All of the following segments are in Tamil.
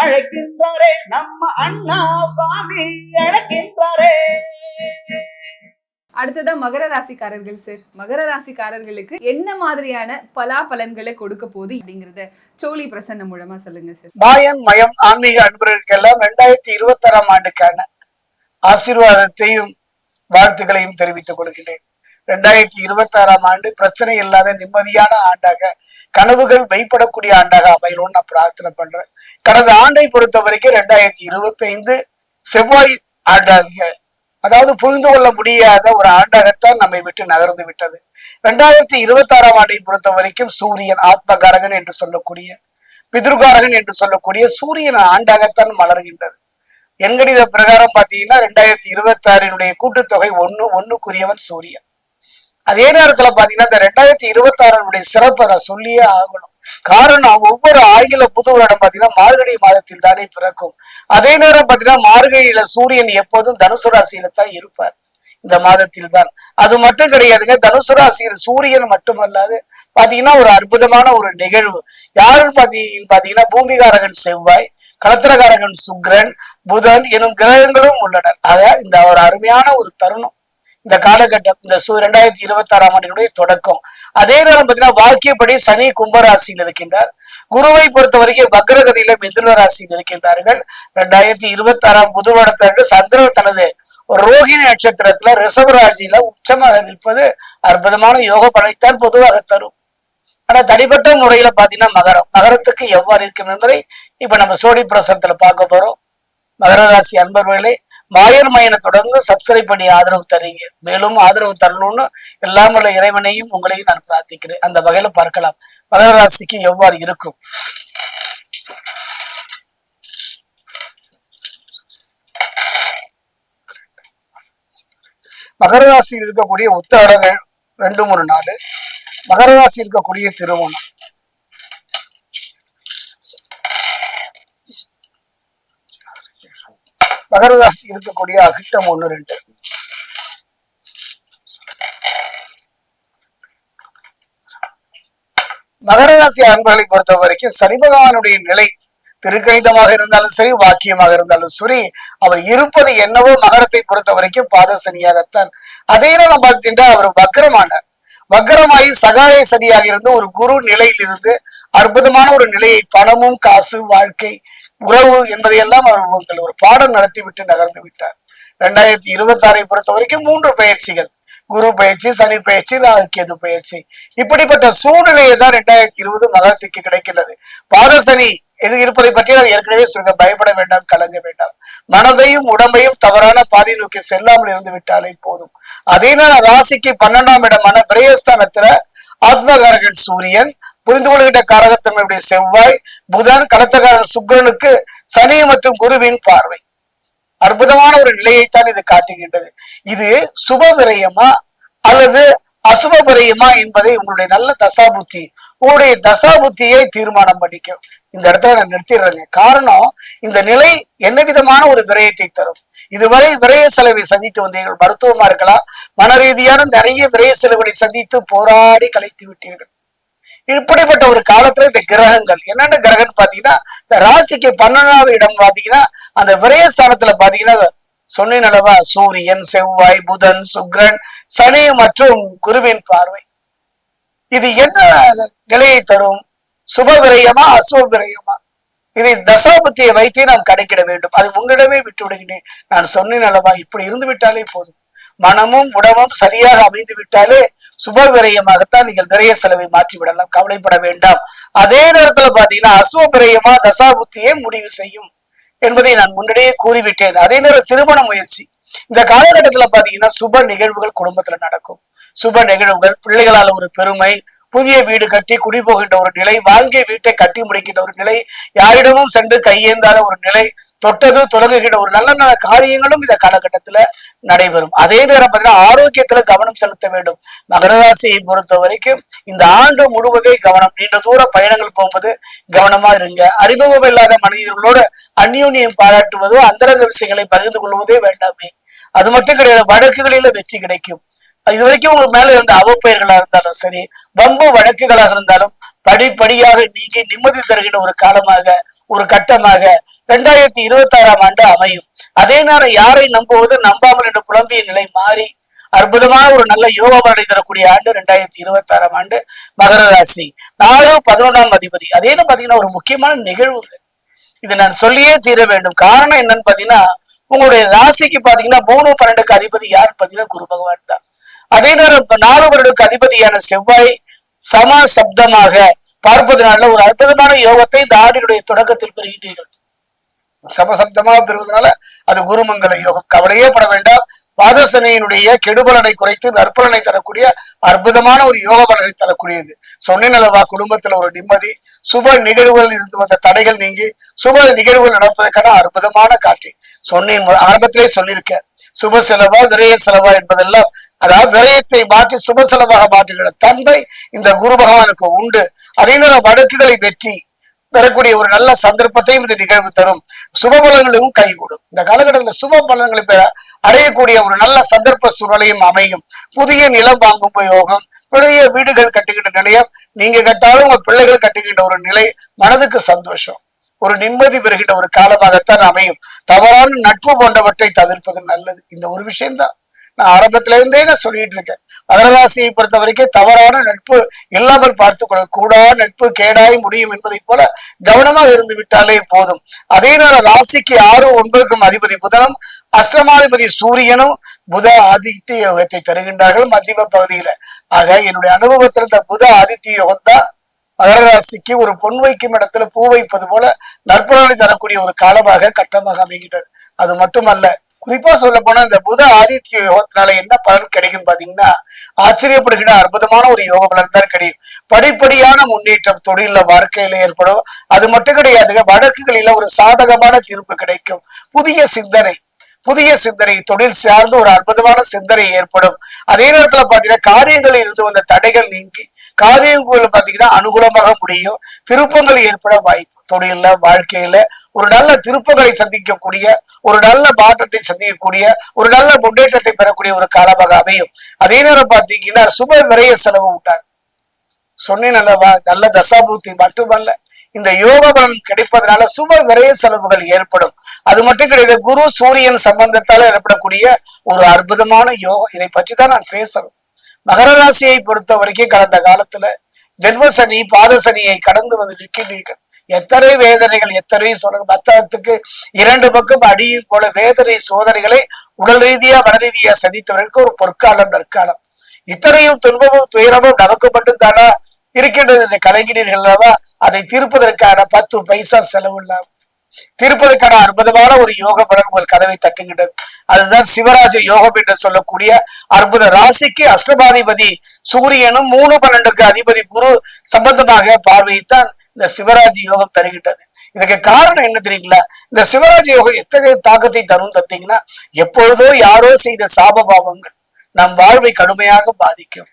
அழைக்கின்றாரே நம்ம அண்ணா சாமி அழைக்கின்றாரே. அடுத்ததா மகர ராசிக்காரர்கள் சார் மகர ராசிக்காரர்களுக்கு என்ன மாதிரியான பலாபலன்களை கொடுக்க போகுது அப்படிங்கறத சோழி பிரசன்னம் மூலமா சொல்லுங்க சார் மாயன் மயம் ஆன்மீக அன்பர்களுக்கெல்லாம் ரெண்டாயிரத்தி இருபத்தி ஆறாம் ஆண்டுக்கான ஆசீர்வாதத்தையும் வாழ்த்துக்களையும் தெரிவித்துக் கொள்கிறேன் ரெண்டாயிரத்தி இருபத்தி ஆறாம் ஆண்டு பிரச்சனை இல்லாத நிம்மதியான ஆண்டாக கனவுகள் வைப்படக்கூடிய ஆண்டாக அமையணும்னு நான் பிரார்த்தனை பண்றேன். கடந்த ஆண்டை பொறுத்த வரைக்கும் ரெண்டாயிரத்தி இருபத்தி ஐந்து செவ்வாய் ஆண்டாக அதாவது புரிந்து கொள்ள முடியாத ஒரு ஆண்டாகத்தான் நம்மை விட்டு நகர்ந்து விட்டது. ரெண்டாயிரத்தி இருபத்தி ஆறாம் ஆண்டை பொறுத்த வரைக்கும் சூரியன் ஆத்மகாரகன் என்று சொல்லக்கூடிய பிதிருகாரகன் என்று சொல்லக்கூடிய சூரியன் ஆண்டாகத்தான் மலர்கின்றது. எண்கணித பிரகாரம் பாத்தீங்கன்னா ரெண்டாயிரத்தி இருபத்தி ஆறினுடைய கூட்டுத்தொகை ஒண்ணு ஒன்னுக்குரியவன் சூரியன். அதே நேரத்துல பாத்தீங்கன்னா இந்த ரெண்டாயிரத்தி இருபத்தி ஆறினுடைய சிறப்பை நான் சொல்லியே ஆகணும். காரணம் ஒவ்வொரு ஆங்கில புது வருடம் பாத்தீங்கன்னா மார்கழி மாதத்தில் தானே பிறக்கும். அதே நேரம் பாத்தீங்கன்னா மார்கழியில சூரியன் எப்போதும் தனுசு ராசியில தான் இருப்பார். இந்த மாதத்தில் தான் அது மட்டும் கிடையாதுங்க தனுசு ராசியில் சூரியன் மட்டுமல்லாது பாத்தீங்கன்னா ஒரு அற்புதமான ஒரு நிகழ்வு. யாருன்னு பாத்தீங்க பாத்தீங்கன்னா பூமிகாரகன் செவ்வாய் களத்திரகாரகன் சுக்கிரன் புதன் எனும் கிரகங்களும் உள்ளனர். ஆக இந்த ஒரு அருமையான ஒரு தருணம். இந்த காலகட்டம் இந்த சு ரெண்டாயிரத்தி இருபத்தி ஆறாம் ஆண்டினுடைய தொடக்கம். அதே நேரம் பார்த்தீங்கன்னா வாக்கியப்படி சனி கும்பராசியில் இருக்கின்றார். குருவை பொறுத்த வரைக்கும் வக்ரகதியில மிதுன ராசியில் இருக்கின்றார்கள். ரெண்டாயிரத்தி இருபத்தி ஆறாம் புதுவடத்தன்று சந்திரன் தனது ஒரு ரோகிணி நட்சத்திரத்துல ரிஷப ராசியில உச்சமாக நிற்பது அற்புதமான யோக படைத்தான் பொதுவாக தரும். ஆனா தனிப்பட்ட முறையில பாத்தீங்கன்னா மகரம். மகரத்துக்கு எவ்வாறு இருக்கும் என்பதை இப்ப நம்ம சோடி பிரசனத்துல பார்க்க போறோம். மகர ராசி அன்பர்களே மாயர் மயனை தொடர்ந்து சப்ஸ்கிரைப் பண்ணி ஆதரவு தரீங்க. மேலும் ஆதரவு தரணும்னு எல்லாம் உள்ள இறைவனையும் உங்களையும் நான் பிரார்த்திக்கிறேன். அந்த வகையில பார்க்கலாம். மகர ராசிக்கு எவ்வாறு இருக்கும்? மகர ராசியில் இருக்கக்கூடிய உத்தாடங்கள் ரெண்டு மூணு நாலு. மகர ராசி இருக்கக்கூடிய திருவோணம். மகர ராசி இருக்கக்கூடிய அகிட்டம் ஒண்ணு ரெண்டு. மகர ராசி அன்பர்களை பொறுத்த வரைக்கும் சனி பகவானுடைய நிலை திருக்கணிதமாக இருந்தாலும் சரி வாக்கியமாக இருந்தாலும் சரி அவர் இருப்பது என்னவோ மகரத்தை பொறுத்த வரைக்கும் பாத சனியாகத்தான். அதே நேரம் பார்த்துட்டா அவர் வக்கரமானார் வக்கரமாயி சகாய சனியாக இருந்து ஒரு குரு நிலையில் இருந்து அற்புதமான ஒரு நிலையை பணமும் காசு வாழ்க்கை உறவு என்பதையெல்லாம் அவர் உங்கள் ஒரு பாடம் நடத்தி விட்டு நகர்ந்து விட்டார். ரெண்டாயிரத்தி இருபத்தி ஆறை பொறுத்த வரைக்கும் மூன்று பயிற்சிகள். குரு பயிற்சி சனி பயிற்சி ராகு கேது பயிற்சி. இப்படிப்பட்ட சூழ்நிலையை தான் ரெண்டாயிரத்தி இருபது மகரத்துக்கு கிடைக்கின்றது. பாதசனி இது இருப்பதை பற்றி நான் ஏற்கனவே சொல்ல பயப்பட வேண்டாம் கலங்க வேண்டாம். மனதையும் உடம்பையும் தவறான பாதை நோக்கி செல்லாமல் இருந்து விட்டாலே போதும். அதே நான் ராசிக்கு பன்னெண்டாம் இடமான விரயஸ்தானத்துல ஆத்மகாரகன் சூரியன் புரிந்து கொள்கின்ற காரகத்தன்மையுடைய செவ்வாய் புதன் கடத்தகாரன் சுக்ரனுக்கு சனி மற்றும் குருவின் பார்வை. அற்புதமான ஒரு நிலையைத்தான் இது காட்டுகின்றது. இது சுப விரயமா அல்லது அசுப விரயமா என்பதை உங்களுடைய நல்ல தசாபுத்தி உங்களுடைய தசாபுத்தியை தீர்மானம் பண்ணிக்கும். இந்த இடத்துல நான் நிறுத்திடுறேங்க. காரணம் இந்த நிலை என்ன விதமான ஒரு விரயத்தை தரும்? இதுவரை விரய செலவை சந்தித்து வந்தீர்கள். மருத்துவமா இருக்கலாம். மன ரீதியான நிறைய விரய செலவுகளை சந்தித்து போராடி கலைத்து விட்டீர்கள். இப்படிப்பட்ட ஒரு காலத்துல இந்த கிரகங்கள். என்னென்ன கிரகம்னு பாத்தீங்கன்னா இந்த ராசிக்கு பன்னெண்டாவது இடம் பாத்தீங்கன்னா அந்த விரயஸ்தானத்துல பாத்தீங்கன்னா சொன்னேன் அல்லவா சூரியன் செவ்வாய் புதன் சுக்ரன் சனி மற்றும் குருவின் பார்வை. இது என்ன நிலையை தரும்? சுப விரயமா அசுப விரயமா? இதை தசாபத்தியை வைத்தே நாம் கணக்கிட வேண்டும். அது உங்களிடமே விட்டு விடுகிறேன். நான் சொன்னேன் அல்லவா இப்படி இருந்து விட்டாலே போதும். மனமும் உடமும் சரியாக அமைந்து விட்டாலே சுப விரயமாகத்தான் நீங்கள் விரய செலவை மாற்றி விடலாம் கவலைப்பட வேண்டாம். அதே நேரத்துல பாத்தீங்கன்னா அசுவ விரயமா தசாபுத்தியே முடிவு செய்யும் என்பதை நான் முன்னாடியே கூறிவிட்டேன். அதே நேரம் திருமண முயற்சி. இந்த காலகட்டத்துல பாத்தீங்கன்னா சுப நிகழ்வுகள் குடும்பத்துல நடக்கும். சுப நிகழ்வுகள் பிள்ளைகளால ஒரு பெருமை புதிய வீடு கட்டி குடி போகின்ற ஒரு நிலை வாங்கிய வீட்டை கட்டி முடிக்கின்ற ஒரு நிலை யாரிடமும் சென்று கையேந்தாத ஒரு நிலை தொட்டது தொடங்குகின்ற ஒரு நல்ல நல்ல காரியங்களும் இந்த காலகட்டத்துல நடைபெறும். அதே நேரம் பார்த்தீங்கன்னா ஆரோக்கியத்துல கவனம் செலுத்த வேண்டும். மகரராசியை பொறுத்த வரைக்கும் இந்த ஆண்டு முழுவதே கவனம். நீண்ட தூர பயணங்கள் போகும்போது கவனமா இருங்க. அறிமுகம் இல்லாத மனிதர்களோடு அந்யூன்யம் பாராட்டுவதோ அந்தரங்க விஷயங்களை பகிர்ந்து கொள்வதே வேண்டாமே. அது மட்டும் கிடையாது வழக்குகளில வெற்றி கிடைக்கும். இது வரைக்கும் உங்களுக்கு மேல இருந்த அவப்பெயர்களா இருந்தாலும் சரி வம்பு வழக்குகளாக இருந்தாலும் படிப்படியாக நீங்கி நிம்மதி தருகின்ற ஒரு காலமாக ஒரு கட்டமாக இரண்டாயிரத்தி இருபத்தி ஆறாம் ஆண்டு அமையும். அதே நேரம் யாரை நம்புவது நம்பாமல் என்று புலம்பிய நிலை மாறி அற்புதமான ஒரு நல்ல யோகா பலனை தரக்கூடிய ஆண்டு ரெண்டாயிரத்தி இருபத்தி ஆறாம் ஆண்டு மகர ராசி. நாலு பதினொன்றாம் அதிபதி. அதே பாத்தீங்கன்னா ஒரு முக்கியமான நிகழ்வு இதை நான் சொல்லியே தீர வேண்டும். காரணம் என்னன்னு பாத்தீங்கன்னா உங்களுடைய ராசிக்கு பாத்தீங்கன்னா மூணு பன்னெண்டுக்கு அதிபதி யார் பாத்தீங்கன்னா குரு பகவான் தான். அதே நேரம் நாலு வருடக்கு அதிபதியான செவ்வாய் சம சப்தமாக பார்ப்பதனால ஒரு அற்புதமான யோகத்தை இந்த ஆண்டினுடைய தொடக்கத்தில் பெறுகின்றீர்கள். சமசப்தமாக பெறுவதனால அது குருமங்கல யோகம். கவலையே பட வேண்டாம். பாதசனையினுடைய கெடுபலனை குறைத்து நற்பலனை தரக்கூடிய அற்புதமான ஒரு யோக பலனை தரக்கூடியது. சொன்னேன் அல்லவா குடும்பத்துல ஒரு நிம்மதி சுப நிகழ்வுகள் இருந்து வந்த தடைகள் நீங்கி சுப நிகழ்வுகள் நடப்பதற்கான அற்புதமான காட்சி. சொன்னேன் ஆரம்பத்திலே சொல்லியிருக்கேன். சுப செலவா நிறைய செலவா என்பதெல்லாம் அதாவது விரயத்தை மாற்றி சுபசலமாக மாற்றுகிற தன்மை இந்த குரு பகவானுக்கு உண்டு. அதே நேரம் வழக்குகளை வெற்றி பெறக்கூடிய ஒரு நல்ல சந்தர்ப்பத்தையும் இந்த நிகழ்வு தரும். சுப பலன்களும் கைகூடும். இந்த காலகட்டத்தில் சுப பலன்களை பெற அடையக்கூடிய ஒரு நல்ல சந்தர்ப்ப சூழலையும் அமையும். புதிய நிலம் வாங்கும் உபயோகம் பெரிய வீடுகள் கட்டுகின்ற நிலையம் நீங்க கட்டாலும் உங்க பிள்ளைகள் கட்டுகின்ற ஒரு நிலை மனதுக்கு சந்தோஷம். ஒரு நிம்மதி பெறுகின்ற ஒரு காலமாகத்தான் அமையும். தவறான நட்பு போன்றவற்றை தவிர்ப்பது நல்லது. இந்த ஒரு விஷயம்தான். நான் ஆரம்பத்துல இருந்தே நான் சொல்லிட்டு இருக்கேன். மகரராசியை பொறுத்த வரைக்கும் தவறான நட்பு இல்லாமல் பார்த்து கொள்ள கூடா நட்பு கேடாய் முடியும் என்பதை போல கவனமாக இருந்து விட்டாலே போதும். அதே நேரம் ராசிக்கு ஆறு ஒன்பதுக்கும் அதிபதி புதனும் அஷ்டமாதிபதி சூரியனும் புத ஆதித்ய யோகத்தை தருகின்றார்கள் மத்திய பகுதியில. ஆக என்னுடைய அனுபவத்தில் இருந்த புத ஆதித்ய யோகம் தான் மகரராசிக்கு ஒரு பொன் வைக்கும் இடத்துல பூ வைப்பது போல நற்பலனை தரக்கூடிய ஒரு காலமாக கட்டமாக அமைகின்றது. அது மட்டுமல்ல குறிப்பா சொல்ல போனா இந்த புத ஆதித்ய யோகத்தினால என்ன பலன் கிடைக்கும் பாத்தீங்கன்னா ஆச்சரியப்படுகிற அற்புதமான ஒரு யோக பலன் தான் கிடைக்கும் படிப்படியான முன்னேற்றம் தொழில வாழ்க்கையில ஏற்படும். அது மட்டும் கிடையாதுங்க வழக்குகளில ஒரு சாதகமான தீர்ப்பு கிடைக்கும். புதிய சிந்தனை. புதிய சிந்தனை தொழில் சார்ந்த ஒரு அற்புதமான சிந்தனை ஏற்படும். அதே நேரத்துல பாத்தீங்கன்னா காரியங்களில் இருந்து வந்த தடைகள் நீங்கி காரியங்கள் பாத்தீங்கன்னா அனுகூலமாக முடியும். திருப்பங்கள் ஏற்பட வாய்ப்பு தொழில வாழ்க்கையில ஒரு நல்ல திருப்பங்களை சந்திக்கக்கூடிய ஒரு நல்ல மாற்றத்தை சந்திக்கக்கூடிய ஒரு நல்ல முன்னேற்றத்தை பெறக்கூடிய ஒரு காலமாக அமையும். அதே நேரம் பாத்தீங்கன்னா சுப விரைய செலவு உண்டாங்க சொன்னேன் அல்லவா நல்ல தசாபூர்த்தி மட்டுமல்ல இந்த யோக பலன் கிடைப்பதனால சுப விரைய செலவுகள் ஏற்படும். அது மட்டும் கிடையாது குரு சூரியன் சம்பந்தத்தால் ஏற்படக்கூடிய ஒரு அற்புதமான யோகம். இதை பற்றி தான் நான் பேசணும். மகர ராசியை பொறுத்த வரைக்கும் கடந்த காலத்துல ஜென்ம சனி பாத சனியை கடந்து வந்து நிற்கின்றீர்கள். எத்தனை வேதனைகள் எத்தனை சொல்ல மத்தத்துக்கு இரண்டு பக்கம் அடியும் போல வேதனை சோதனைகளை உடல் ரீதியா மன ரீதியா சந்தித்தவர்களுக்கு ஒரு பொற்காலம் நற்காலம். இத்தனையும் துன்பமும் துயரமும் நமக்கு மட்டும்தானா இருக்கின்றது இந்த கலைஞர்கள் அல்லவா? அதை தீர்ப்பதற்கான பத்து பைசா செலவு இல்லாம. தீர்ப்பதற்கான அற்புதமான ஒரு யோக பலன் உங்கள் கதவை தட்டுகின்றது. அதுதான் சிவராஜ யோகம் என்று சொல்லக்கூடிய அற்புத ராசிக்கு அஷ்டமாதிபதி சூரியனும் மூணு பன்னெண்டுக்கு அதிபதி குரு சம்பந்தமாக பார்வைத்தான் இந்த சிவராஜ் யோகம் தருகின்றது. இதுக்கு காரணம் என்ன தெரியுங்களா? இந்த சிவராஜ் யோகம் எத்தகைய தாக்கத்தை தரும் தத்தீங்கன்னா எப்பொழுதோ யாரோ செய்த சாப பாவங்கள் நம் வாழ்வை கடுமையாக பாதிக்கும்.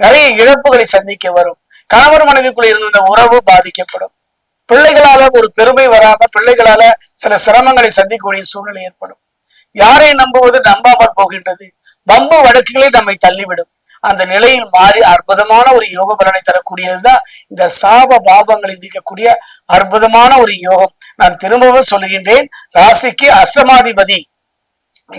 நிறைய இழப்புகளை சந்திக்க வரும். கணவர் மனைவிக்குள்ள இருந்த இந்த உறவு பாதிக்கப்படும். பிள்ளைகளால ஒரு பெருமை வராம பிள்ளைகளால சில சிரமங்களை சந்திக்கக்கூடிய சூழ்நிலை ஏற்படும். யாரை நம்புவது நம்பாமல் போகின்றது? வம்பு வழக்குகளை நம்மை தள்ளிவிடும். அந்த நிலையில் மாறி அற்புதமான ஒரு யோக பலனை தரக்கூடியதுதான் இந்த சாப பாபங்களை நீக்கக்கூடிய அற்புதமான ஒரு யோகம். நான் திரும்பவும் சொல்லுகின்றேன் ராசிக்கு அஷ்டமாதிபதி.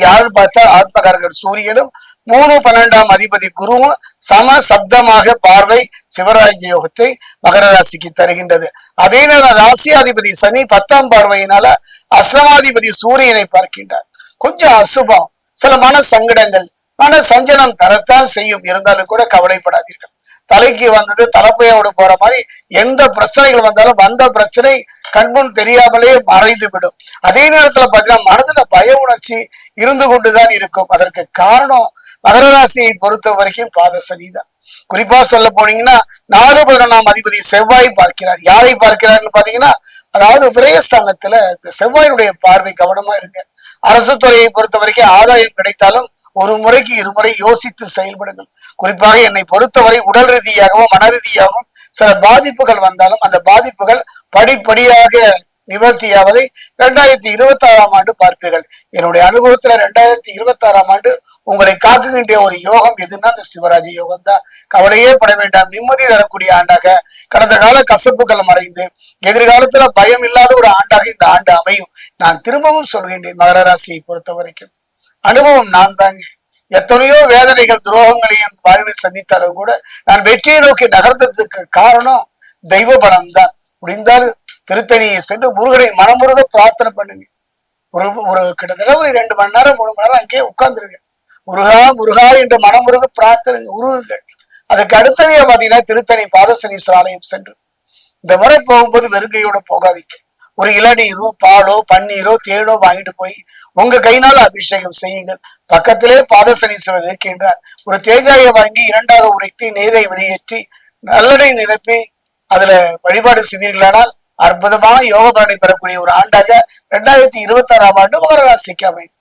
யாருன்னு பார்த்தா ஆத்மகாரகர் சூரியனும் மூணு பன்னெண்டாம் அதிபதி குருவும் சம சப்தமாக பார்வை சிவராஜ் யோகத்தை மகர ராசிக்கு தருகின்றது. அதே நேரம் ராசியாதிபதி சனி பத்தாம் பார்வையினால அஸ்ரமாதிபதி சூரியனை பார்க்கின்றார். கொஞ்சம் அசுபம் சில மன சங்கடங்கள் மன சஞ்சலம் தரத்தான் செய்யும். இருந்தாலும் கூட கவலைப்படாதீர்கள். தலைக்கு வந்தது தலைப்பையோடு போற மாதிரி எந்த பிரச்சனைகள் வந்தாலும் வந்த பிரச்சனை கண்முன் தெரியாமலே மறைந்து விடும் அதே நேரத்துல பாத்தீங்கன்னா மனதுல பய உணர்ச்சி இருந்து கொண்டுதான் இருக்கும். அதற்கு காரணம் மகர ராசியை பொறுத்த வரைக்கும் பாத சனிதான் குறிப்பா சொல்ல போனீங்கன்னா நாலு பதினொன்றாம் அதிபதி செவ்வாய் பார்க்கிறார். யாரை பார்க்கிறார்னு பாத்தீங்கன்னா அதாவது விரயஸ்தானத்துல இந்த செவ்வாயினுடைய பார்வை கவனமா இருங்க. அரசு துறையை பொறுத்த வரைக்கும் ஆதாயம் கிடைத்தாலும் ஒரு முறைக்கு இருமுறை யோசித்து செயல்படுங்கள். குறிப்பாக என்னை பொறுத்தவரை உடல் ரீதியாகவும் மன ரீதியாகவும் சில பாதிப்புகள் வந்தாலும் அந்த பாதிப்புகள் படிப்படியாக நிவர்த்தியாவதை இரண்டாயிரத்தி இருபத்தி ஆறாம் ஆண்டு பார்ப்பீர்கள். என்னுடைய அனுபவத்துல ரெண்டாயிரத்தி இருபத்தி ஆறாம் ஆண்டு உங்களை காக்குகின்ற ஒரு யோகம் எதுன்னா இந்த சிவராஜ யோகம் தான் கவலையே பட வேண்டாம். நிம்மதி தரக்கூடிய ஆண்டாக கடந்த கால கசப்புகள் மறைந்து எதிர்காலத்துல பயம் இல்லாத ஒரு ஆண்டாக இந்த ஆண்டு அமையும். நான் திரும்பவும் சொல்கின்றேன் மகர ராசியை பொறுத்த வரைக்கும் அனுபவம் நான் தாங்க. எத்தனையோ வேதனைகள் துரோகங்களை என் வாழ்வில் சந்தித்தாலும் கூட நான் வெற்றியை நோக்கி நகர்ந்ததுக்கு காரணம் தெய்வ பலம் தான் முடிந்தால் திருத்தணியை சென்று முருகனை மனமுருக பிரார்த்தனை பண்ணுங்க. ஒரு ஒரு கிட்டத்தட்ட ஒரு ரெண்டு மணி நேரம் மூணு மணி நேரம் அங்கேயே உட்கார்ந்துருங்க. முருகா முருகா என்று மனமுருக பிரார்த்தனை உருகுங்கள். அதுக்கு அடுத்ததே பாத்தீங்கன்னா திருத்தணி பாதசனீஸ்வர ஆலயம் சென்று. இந்த முறை போகும்போது வெறுங்கையோட போகாதீங்க. ஒரு இளநீரோ பாலோ பன்னீரோ தேனோ வாங்கிட்டு போய் உங்க கையினால் அபிஷேகம் செய்யுங்கள். பக்கத்திலே பாதசனீஸ்வரர் இருக்கின்றார். ஒரு தேங்காயை வாங்கி இரண்டாக உரைத்து நீரை வெளியேற்றி நல்லடை நிரப்பி அதுல வழிபாடு செய்தீர்களானால் அற்புதமான யோக பலனை பெறக்கூடிய ஒரு ஆண்டாக இரண்டாயிரத்தி இருபத்தி ஆறாம் ஆண்டு மகர ராசிக்கு அமையும்.